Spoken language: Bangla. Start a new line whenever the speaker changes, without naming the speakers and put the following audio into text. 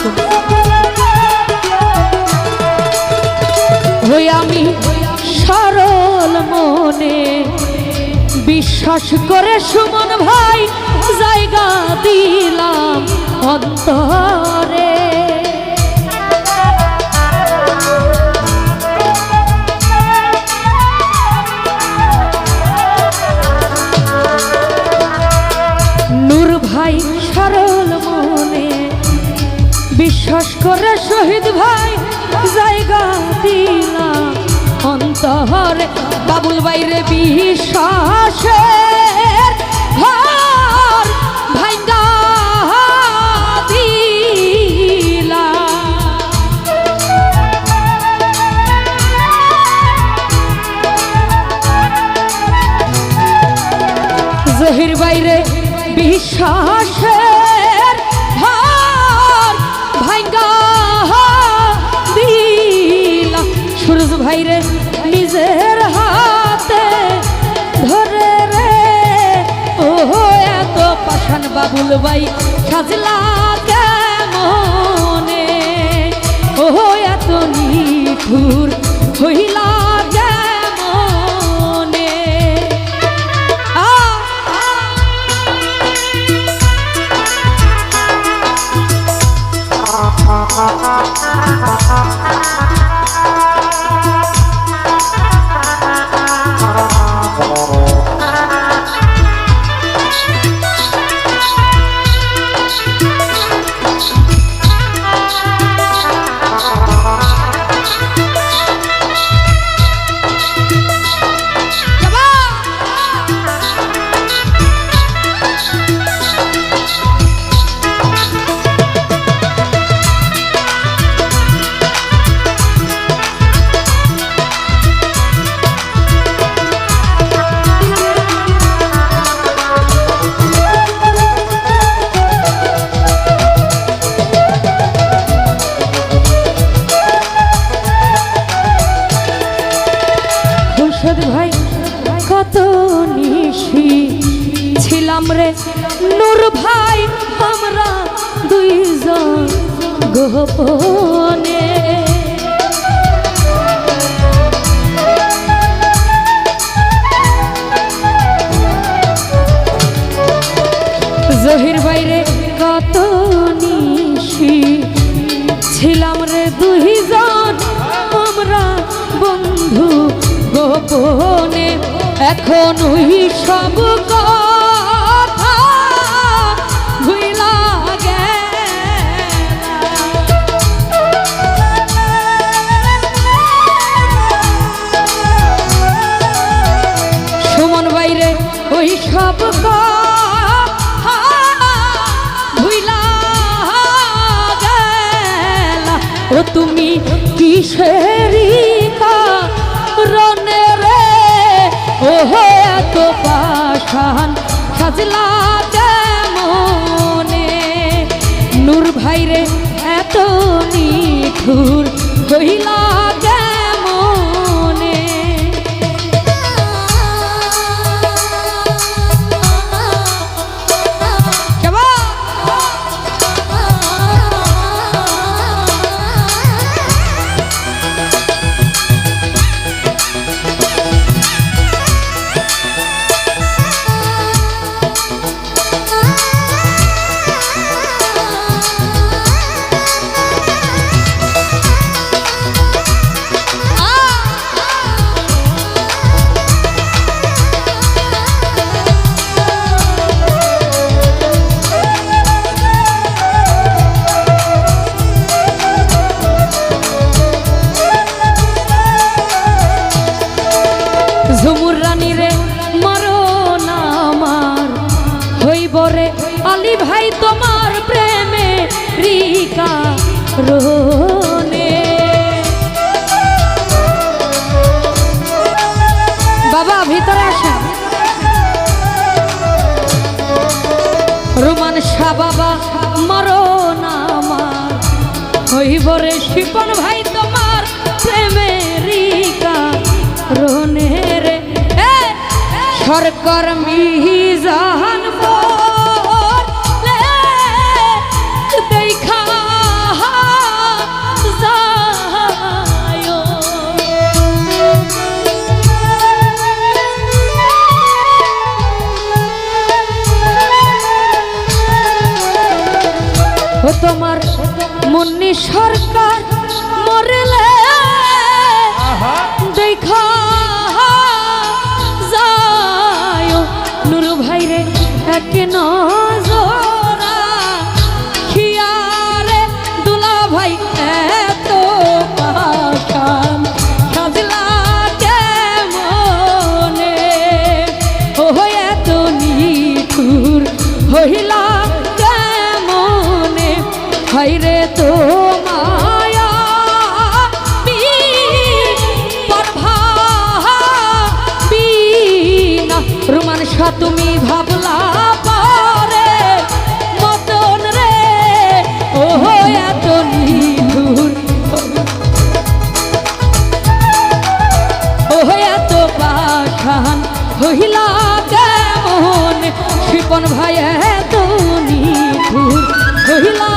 আসসালামু হই আমি সরল মনে বিশ্বাস করে সুমন ভাই জায়গা দিলাম অন্তরে। বিশ্বাস করে শহীদ ভাই জায়গা দিলাম অন্তরে বাবুল বাইরে জহির বাইরে বিশ্বাসের সুরজ নিজের হাতে ধরে রে। ও এত পাশান বাবুল ভাই, সাজলা কেমনে? ও এত নিঠুর হইলা কেমনে? আ! খুরশেদ নূর ভাই, আমরা দুইজন গোপনে। জহির বাইরে কত নিশি ছিলাম রে দুইজন, আমরা বন্ধু গোপনে। এখন সব কথা রোনে বাবা বাবা মারো না আমার রে শিপন ভাই তোমার প্রেমেরিকা রোনে রে সরকার মিজান বলে মুন্নি সরকার দেখা তুমি ভাবলা পরে, মতন রে। ওহো, এত নিধুর ওহো, এত পাঠান হইলা কেমন? শিপন ভাই, এত নিধুর হইলা